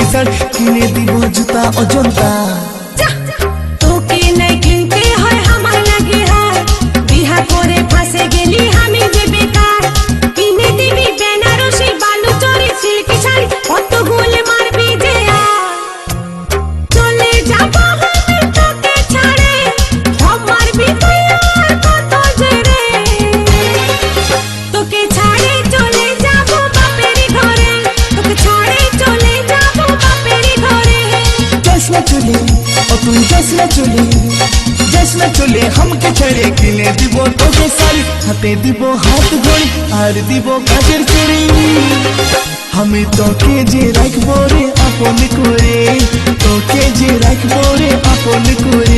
Silky sari কিনে দিব জুতা অজন্তা চুলি। জেসনা চুলি হামকে ছেড়ে কিনে দিব তোকে শাড়ি হাতে দিব হাত ঘড়ি আর দিব কাজের চুড়ি আমি তোকে যে রাখব রে, আপন করে। তোকে যে রাখব রে, আপন করে।